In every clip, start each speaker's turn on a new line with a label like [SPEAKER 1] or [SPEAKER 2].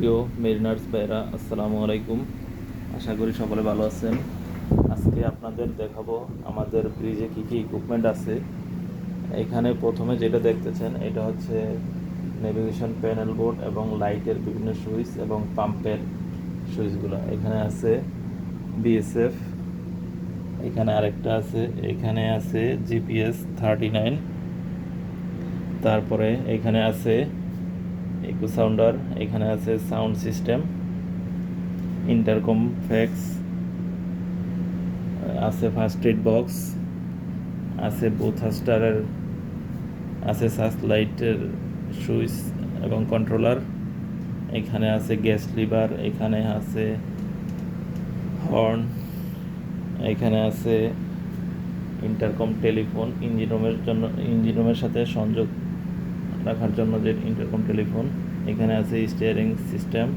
[SPEAKER 1] প্রিয় মেরিনার্স ভাইরা আসসালামু আলাইকুম। আশা করি সকলে ভালো আছেন। আজকে আপনাদের দেখাবো আমাদের ব্রিজে কী কী ইকুইপমেন্ট আছে। এখানে প্রথমে যেটা দেখতেছেন এটা হচ্ছে নেভিগেশন প্যানেল বোর্ড এবং লাইটের বিভিন্ন সুইচ এবং পাম্পের সুইচগুলো। এখানে আছে বিএসএফ এখানে আরেকটা আছে, এখানে আছে জিপিএস থার্টি নাইন তারপরে এখানে আছে ইকো সাউন্ডার এখানে আছে সাউন্ড সিস্টেম ইন্টারকম ফ্যাক্স আছে ফার্স্ট এড বক্স আছে বুথাস্টারের আছে সাস লাইটের সুইচ এবং কন্ট্রোলার এখানে আছে গ্যাস লিভার এখানে আছে হর্ন এখানে আছে ইন্টারকম টেলিফোন ইঞ্জিন রুমের জন্য ইঞ্জিন রুমের সাথে সংযোগ রাখার জন্য যে ইন্টারকম টেলিফোন এখানে আছে স্টিয়ারিং সিস্টেম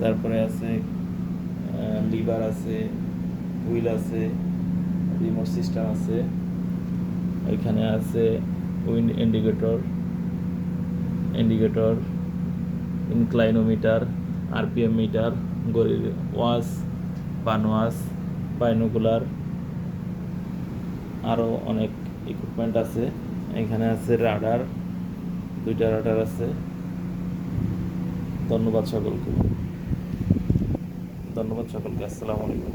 [SPEAKER 1] তারপরে আছে লিভার আছে হুইল আছে রিমোট সিস্টেম আছে, এখানে আছে wind indicator indicator inclinometer RPM meter গরির wash pan wash binocular আরও অনেক ইকুইপমেন্ট আছে। এখানে আছে রাডার দুইটা রাডার আছে। ধন্যবাদ সকলকে। ধন্যবাদ সকলকে আসসালামু আলাইকুম।